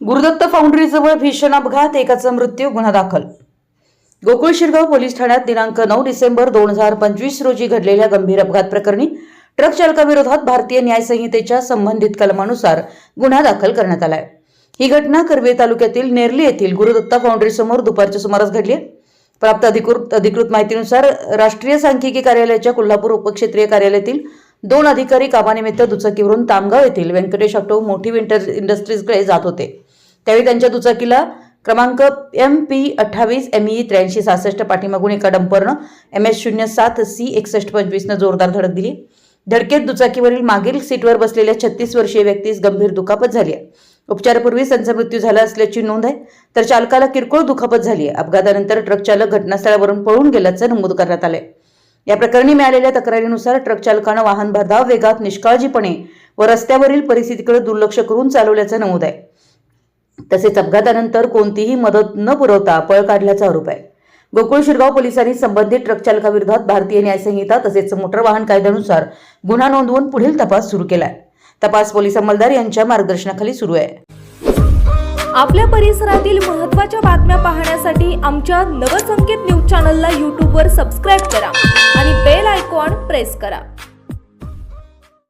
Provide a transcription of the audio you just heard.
गुरुदत्त फाउंड्रीजवळ भीषण अपघात एकाचा मृत्यू गुन्हा दाखल. गोकुळ शिरगाव पोलीस ठाण्यात दिनांक नऊ डिसेंबर दोन हजार पंचवीस रोजी घडलेल्या गंभीर अपघात प्रकरणी ट्रक चालकाविरोधात भारतीय न्याय संहितेच्या संबंधित कलमानुसार गुन्हा दाखल करण्यात आलाय. ही घटना कर्वे तालुक्यातील नेरली येथील गुरुदत्ता फाउंड्री समोर दुपारच्या सुमारास घडली आहे. प्राप्त अधिकृत अधिकृत माहितीनुसार राष्ट्रीय सांख्यिकी कार्यालयाच्या कोल्हापूर उपक्षेत्रीय कार्यालयातील दोन अधिकारी कामानिमित्त दुचाकीवरून तामगाव येथील व्यंकटेश ऑटो मोठी विंटर इंडस्ट्रीजकडे जात होते. त्यावेळी त्यांच्या दुचाकीला क्रमांक एम पी अठ्ठावीस एम ई त्र्याऐंशी सहासष्ट पाठीमागून एका डंपरनं एम एस शून्य सात सी एकसष्ट पंचवीसनं जोरदार धडक दिली. धडकेत दुचाकीवरील मागील सीटवर बसलेल्या छत्तीस वर्षीय व्यक्तीस गंभीर दुखापत झाली आहे. उपचारापूर्वीच त्यांचा मृत्यू झाला असल्याची नोंद आहे तर चालकाला किरकोळ दुखापत झाली आहे. अपघातानंतर ट्रक चालक घटनास्थळावरून पळून गेल्याचं नमूद करण्यात आलंय. या प्रकरणी मिळालेल्या तक्रारीनुसार ट्रक चालकानं वाहन भरधाव वेगात निष्काळजीपणे व रस्त्यावरील परिस्थितीकडे दुर्लक्ष करून चालवल्याचं नमूद आहे. तसेच अपघातानंतर कोणतीही मदत न पुरवता पळ काढल्याचा आरोप आहे. गोकुळ शिरगाव पोलिसांनी संबंधित ट्रक चालकाविरोधात भारतीय न्याय संहिता तसेच मोटर वाहन कायद्यानुसार गुन्हा नोंदवून पुढील तपास सुरू केलाय. तपास पोलीस अंमलदार यांच्या मार्गदर्शनाखाली सुरू आहे. आपल्या परिसरातील महत्त्वाच्या बातम्या पाहण्यासाठी आमच्या नवसंकेत न्यूज चॅनलला यूट्यूबवर सबस्क्राईब करा आणि बेल आयकॉन प्रेस करा.